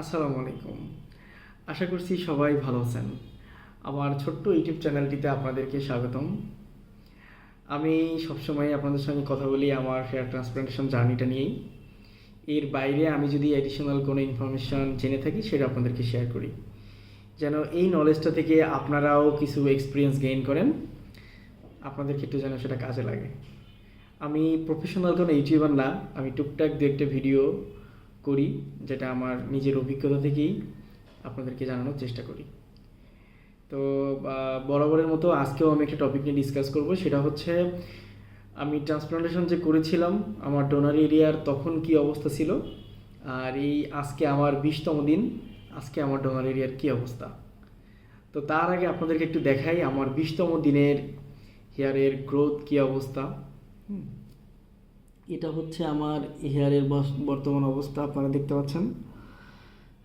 আসসালামু আলাইকুম। আশা করছি সবাই ভালো আছেন। আমার ছোট্ট ইউটিউব চ্যানেলটিতে আপনাদেরকে স্বাগতম। আমি সবসময় আপনাদের সঙ্গে কথা বলি আমার হেয়ার ট্রান্সপ্লান্টেশন জার্নিটা নিয়েই। এর বাইরে আমি যদি অ্যাডিশনাল কোনো ইনফরমেশন জেনে থাকি, সেটা আপনাদেরকে শেয়ার করি। যেন এই নলেজটা থেকে আপনারাও কিছু এক্সপিরিয়েন্স গেইন করেন। আপনাদের ক্ষেত্রে যেন সেটা কাজে লাগে। আমি প্রফেশনাল কোনো ইউটিউবার না, আমি টুকটাক দু একটা ভিডিও করি, যেটা আমার নিজের অভিজ্ঞতা থেকেই আপনাদেরকে জানানোর চেষ্টা করি। তো বরাবরের মতো আজকেও আমি একটা টপিক নিয়ে ডিসকাস করব, সেটা হচ্ছে আমি ট্রান্সপ্লান্টেশন যে করেছিলাম, আমার ডোনার এরিয়ার তখন কি অবস্থা ছিল, আর এই আজকে আমার বিশতম দিন, আজকে আমার ডোনার এরিয়ার কি অবস্থা? তো তার আগে আপনাদেরকে একটু দেখাই আমার বিশতম দিনের হেয়ারের গ্রোথ কি অবস্থা। হুম। এটা হচ্ছে আমার হেয়ারের বর্তমান অবস্থা, আপনারা দেখতে পাচ্ছেন।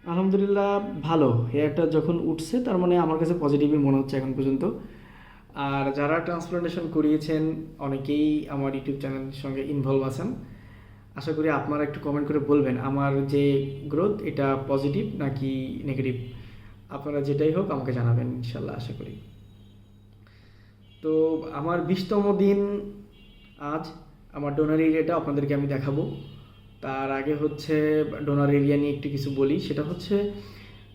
আলহামদুলিল্লাহ, ভালো। হেয়ারটা যখন উঠছে, তার মানে আমার কাছে পজিটিভই মনে হচ্ছে এখন পর্যন্ত। আর যারা ট্রান্সপ্লান্টেশন করিয়েছেন, অনেকেই আমার ইউটিউব চ্যানেলের সঙ্গে ইনভলভ আছেন। আশা করি আপনারা একটু কমেন্ট করে বলবেন, আমার যে গ্রোথ এটা পজিটিভ নাকি নেগেটিভ আপনারা যেটাই হোক আমাকে জানাবেন ইনশাল্লাহ আশা করি। তো, আমার বিশতম দিন আজ। আমার ডোনার এরিয়াটা আপনাদেরকে আমি দেখাবো। তার আগে হচ্ছে ডোনার এরিয়া নিয়ে একটু কিছু বলি। সেটা হচ্ছে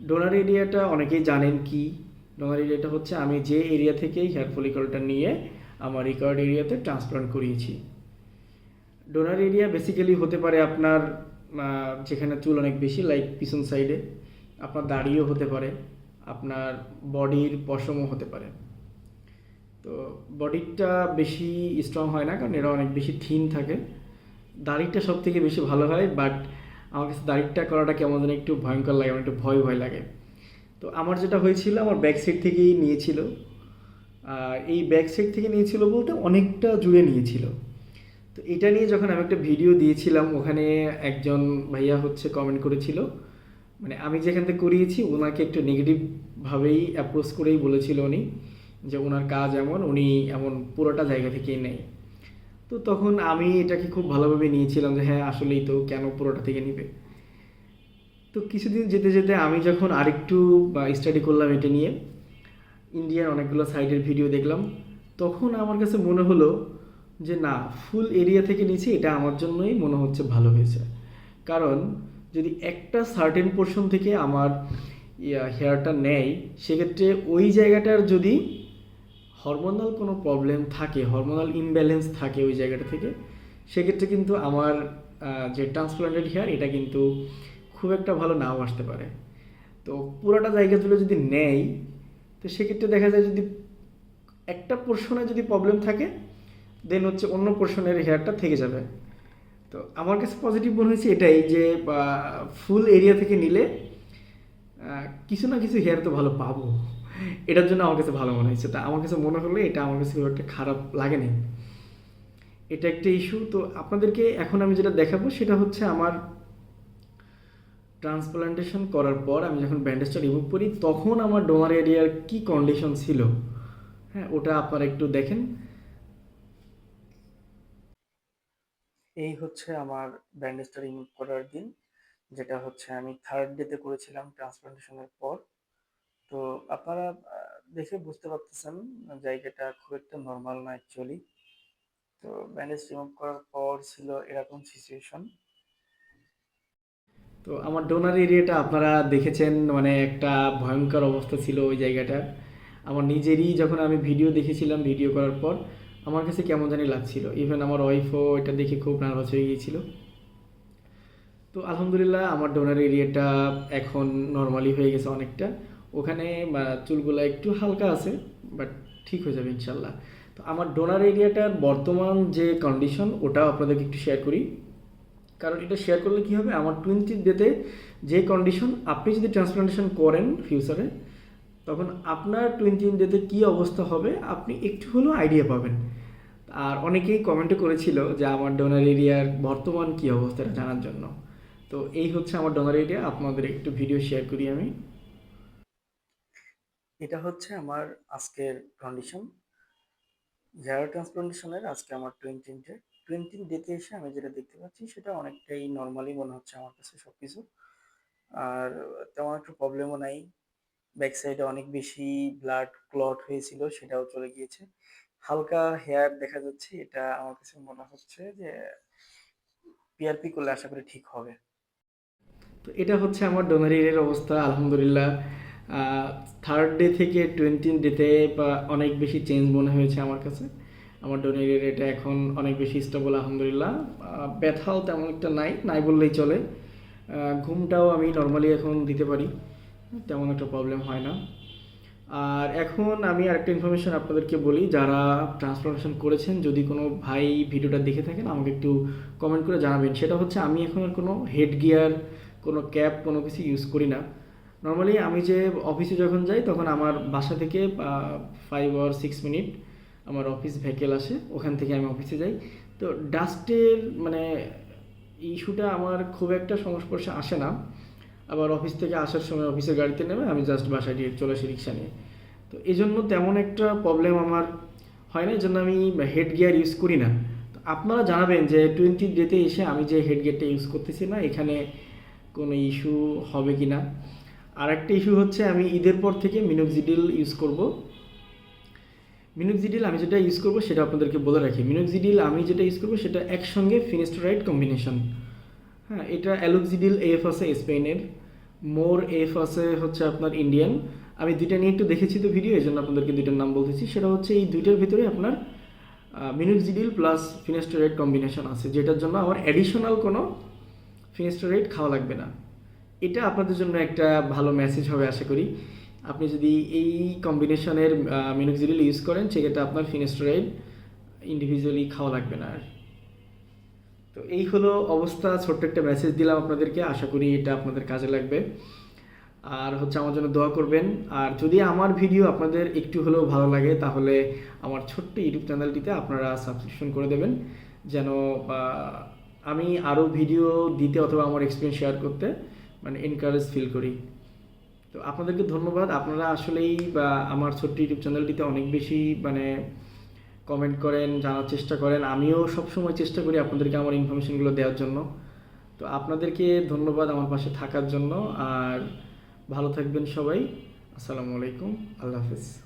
ডোনার এরিয়াটা অনেকেই জানেন কি? ডোনার এরিয়াটা হচ্ছে আমি যে এরিয়া থেকেই হেয়ার ফলিকলটা নিয়ে আমার রিকয়ার্ড এরিয়াতে ট্রান্সপ্লান্ট করিয়েছি। ডোনার এরিয়া বেসিক্যালি হতে পারে আপনার যেখানে চুল অনেক বেশি লাইক পিছন সাইডে আপনার দাড়িও হতে পারে। আপনার বডির পশমও হতে পারে। তো বডিটা বেশি স্ট্রং হয় না, কারণ এরা অনেক বেশি থিন থাকে। দাড়িটা সব থেকে বেশি ভালো হয় বাট আমার কাছে দাড়িটা করাটা কেমন যেন একটু ভয়ঙ্কর লাগে, আমার একটু ভয় ভয় লাগে। তো আমার যেটা হয়েছিল, আমার ব্যাক সাইড থেকেই নিয়েছিল। আর এই ব্যাক সাইড থেকে নিয়েছিল বলতে অনেকটা জুড়ে নিয়েছিল। তো এটা নিয়ে যখন আমি একটা ভিডিও দিয়েছিলাম, ওখানে একজন ভাইয়া হচ্ছে কমেন্ট করেছিল। মানে আমি যেখান থেকে করিয়েছি, ওনাকে একটু নেগেটিভভাবেই অ্যাপ্রোচ করেই বলেছিল উনি। যে ওনার কাজ এমন, উনি এমন পুরোটা জায়গা থেকেই নেয়। তো তখন আমি এটাকে খুব ভালোভাবে নিয়েছিলাম যে হ্যাঁ আসলেই তো কেন পুরোটা থেকে নিবে? তো কিছুদিন যেতে যেতে আমি যখন আরেকটু, বা স্টাডি করলাম এটা নিয়ে ইন্ডিয়ার অনেকগুলো সাইডের ভিডিও দেখলাম, তখন আমার কাছে মনে হলো যে, না ফুল এরিয়া থেকে নিয়েছি, এটা আমার জন্যই মনে হচ্ছে ভালো হয়েছে। কারণ যদি একটা সার্টেন পোর্শন থেকে আমার হেয়ারটা নেয়, সেক্ষেত্রে ওই জায়গাটার যদি হরমোনাল কোনো প্রবলেম থাকে হরমোনাল ইমব্যালেন্স থাকে ওই জায়গাটা থেকে, সেক্ষেত্রে কিন্তু আমার যে ট্রান্সপ্লান্টেড হেয়ার এটা কিন্তু খুব একটা ভালো নাও আসতে পারে। তো পুরোটা জায়গা তুলে যদি নেয় তো সেক্ষেত্রে দেখা যায় যদি একটা পোর্শনে যদি প্রবলেম থাকে দেন হচ্ছে অন্য পোর্শনের হেয়ারটা থেকে যাবে। তো আমার কাছে পজিটিভ মনে হয়েছে এটাই যে ফুল এরিয়া থেকে নিলে কিছু না কিছু হেয়ার তো ভালো পাবো। এটার জন্য আমার কাছে ভালো মনে হয়েছে তা আমার কাছে মনে হলো এটা আমার কাছে খুব একটা খারাপ লাগে লাগেনি এটা একটা ইস্যু তো আপনাদেরকে এখন আমি যেটা দেখাবো সেটা হচ্ছে আমার ট্রান্সপ্লান্টেশন করার পর আমি যখন ব্যান্ডেজটা রিমুভ করি, তখন আমার ডোনার এরিয়ার কি কন্ডিশন ছিল? হ্যাঁ ওটা আপনারা একটু দেখেন। এই হচ্ছে আমার ব্যান্ডেজটা রিমুভ করার দিন। যেটা হচ্ছে আমি থার্ড ডেতে করেছিলাম ট্রান্সপ্লান্টেশনের পর। আপনারা দেখে বুঝতে পারতেছেন জায়গাটা খুব একটা নর্মাল না অ্যাকচুয়ালি তো ব্যান্ডেজ রিমুভ করার পর ছিল এরকম সিচুয়েশন তো আমার ডোনার এরিয়াটা আপনারা দেখেছেন মানে একটা ভয়ঙ্কর অবস্থা ছিল ওই জায়গাটা আমার নিজেরই যখন আমি ভিডিও দেখেছিলাম ভিডিও করার পর, আমার কাছে কেমন জানি লাগছিল। ইভেন আমার ওয়াইফও এটা দেখে খুব নার্ভাস হয়ে গিয়েছিল। তো আলহামদুলিল্লাহ, আমার ডোনার এরিয়াটা এখন নর্মালি হয়ে গেছে অনেকটা। ওখানে চুলগুলো একটু হালকা আছে বাট ঠিক হয়ে যাবে ইনশাল্লাহ। তো আমার ডোনার এরিয়াটার বর্তমান যে কন্ডিশন ওটাও আপনাদেরকে একটু শেয়ার করি। কারণ এটা শেয়ার করলে কি হবে? আমার টোয়েন্টি ডেতে যে কন্ডিশন আপনি যদি ট্রান্সপ্লান্টেশন করেন ফিউচারে তখন আপনার টোয়েন্টি ডেতে কী অবস্থা হবে, আপনি একটু হলেও আইডিয়া পাবেন। আর অনেকেই কমেন্টও করেছিল যে আমার ডোনার এরিয়ার বর্তমান কী অবস্থা, এটা জানার জন্য। তো এই হচ্ছে আমার ডোনার এরিয়া আপনাদের একটু ভিডিও শেয়ার করি আমি। এটা হচ্ছে আমার আজকের কন্ডিশন হেয়ার ট্রান্সপ্লান্টেশনের আজকে আমার টোয়েন্টি ডে টোয়েন্টি ডেতে এসে আমি যেটা দেখতে পাচ্ছি, সেটা অনেকটাই নর্মালি মনে হচ্ছে আমার কাছে সব কিছু আর তেমন একটা প্রবলেমও নাই। ব্যাক সাইডে অনেক বেশি ব্লাড ক্লট হয়েছিল, সেটাও চলে গিয়েছে। হালকা হেয়ার দেখা যাচ্ছে, এটা আমার কাছে মনে হচ্ছে যে পিআরপি করলে আশা করি ঠিক হবে। তো এটা হচ্ছে আমার ডোনারির অবস্থা, আলহামদুলিল্লাহ। থার্ড ডে থেকে টোয়েন্টি ডেতে বা অনেক বেশি চেঞ্জ মনে হয়েছে আমার কাছে। আমার ডোনারির এটা এখন অনেক বেশি স্টেবল আলহামদুলিল্লাহ। ব্যথাও তেমন একটা নাই নাই বললেই চলে। ঘুমটাও আমি নর্মালি এখন দিতে পারি, তেমন একটা প্রবলেম হয় না। আর এখন আমি আরেকটা ইনফরমেশন আপনাদেরকে বলি, যারা ট্রান্সপ্লান্টেশন করেছেন, যদি কোনো ভাই ভিডিওটা দেখে থাকেন, আমাকে একটু কমেন্ট করে জানাবেন। সেটা হচ্ছে, আমি এখন আর কোনো হেড গিয়ার কোনো ক্যাপ কোনো কিছু ইউজ করি না। নর্মালি আমি যে অফিসে যখন যাই, তখন আমার বাসা থেকে ফাইভ আর সিক্স মিনিট আমার অফিস ভেকেল আসে, ওখান থেকে আমি অফিসে যাই। তো ডাস্টের মানে ইস্যুটা আমার খুব একটা সংস্পর্শে আসে না। আবার অফিস থেকে আসার সময় অফিসের গাড়িতে নেমে আমি জাস্ট বাসায় দিয়ে চলে আসি রিক্সা নিয়ে। তো এই জন্য তেমন একটা প্রবলেম আমার হয় না এই জন্য আমি হেড গিয়ার ইউজ করি না। তো আপনারা জানাবেন যে টোয়েন্টি ডেতে এসে আমি যে হেড গিয়ারটা ইউজ করতেছি না, এখানে কোনো ইস্যু হবে কি না আর একটা ইস্যু হচ্ছে আমি ঈদের পর থেকে মিনোক্সিডিল ইউজ করব। মিনোক্সিডিল আমি যেটা ইউজ করব সেটা আপনাদেরকে বলে রাখি। মিনোক্সিডিল আমি যেটা ইউজ করব সেটা একসঙ্গে ফিনিস্টোরাইড কম্বিনেশন হ্যাঁ এটা অ্যালোক্সিডিল এফ আছে স্পেনের, মোর এফ আছে হচ্ছে আপনার ইন্ডিয়ান। আমি দুইটা নিয়ে একটু দেখেছি তো ভিডিও এই জন্য আপনাদেরকে দুইটার নাম বলতেছি। সেটা হচ্ছে এই দুইটার ভিতরে আপনার মিনোক্সিডিল প্লাস ফিনিস্টোরাইড কম্বিনেশন আছে, যেটার জন্য আমার অ্যাডিশনাল কোনো ফিনিস্টোরাইড খাওয়া লাগবে না। এটা আপনাদের জন্য একটা ভালো মেসেজ হবে, আশা করি। আপনি যদি এই কম্বিনেশনের মিনোক্সিডিল ইউজ করেন, সেক্ষেত্রে আপনার ফিনিস্টোরাইড ইন্ডিভিজুয়ালি খাওয়া লাগবে না আর। তো এই হলো অবস্থা, ছোট্ট একটা মেসেজ দিলাম আপনাদেরকে, আশা করি এটা আপনাদের কাজে লাগবে। আর হচ্ছে আমার জন্য দোয়া করবেন। আর যদি আমার ভিডিও আপনাদের একটু হলেও ভালো লাগে, তাহলে আমার ছোট্ট ইউটিউব চ্যানেলটিতে আপনারা সাবস্ক্রিপশন করে দেবেন। যেন আমি আরও ভিডিও দিতে অথবা আমার এক্সপিরিয়েন্স শেয়ার করতে মানে এনকারেজ ফিল করি। তো আপনাদেরকে ধন্যবাদ। আপনারা আসলেই, বা আমার ছোট্ট ইউটিউব চ্যানেলটিতে অনেক বেশি মানে কমেন্ট করেন, জানার চেষ্টা করেন। আমিও সবসময় চেষ্টা করি আপনাদেরকে আমার ইনফরমেশনগুলো দেওয়ার জন্য। তো আপনাদেরকে ধন্যবাদ আমার পাশে থাকার জন্য। আর ভালো থাকবেন সবাই। আসসালামু আলাইকুম। আল্লাহ হাফিজ।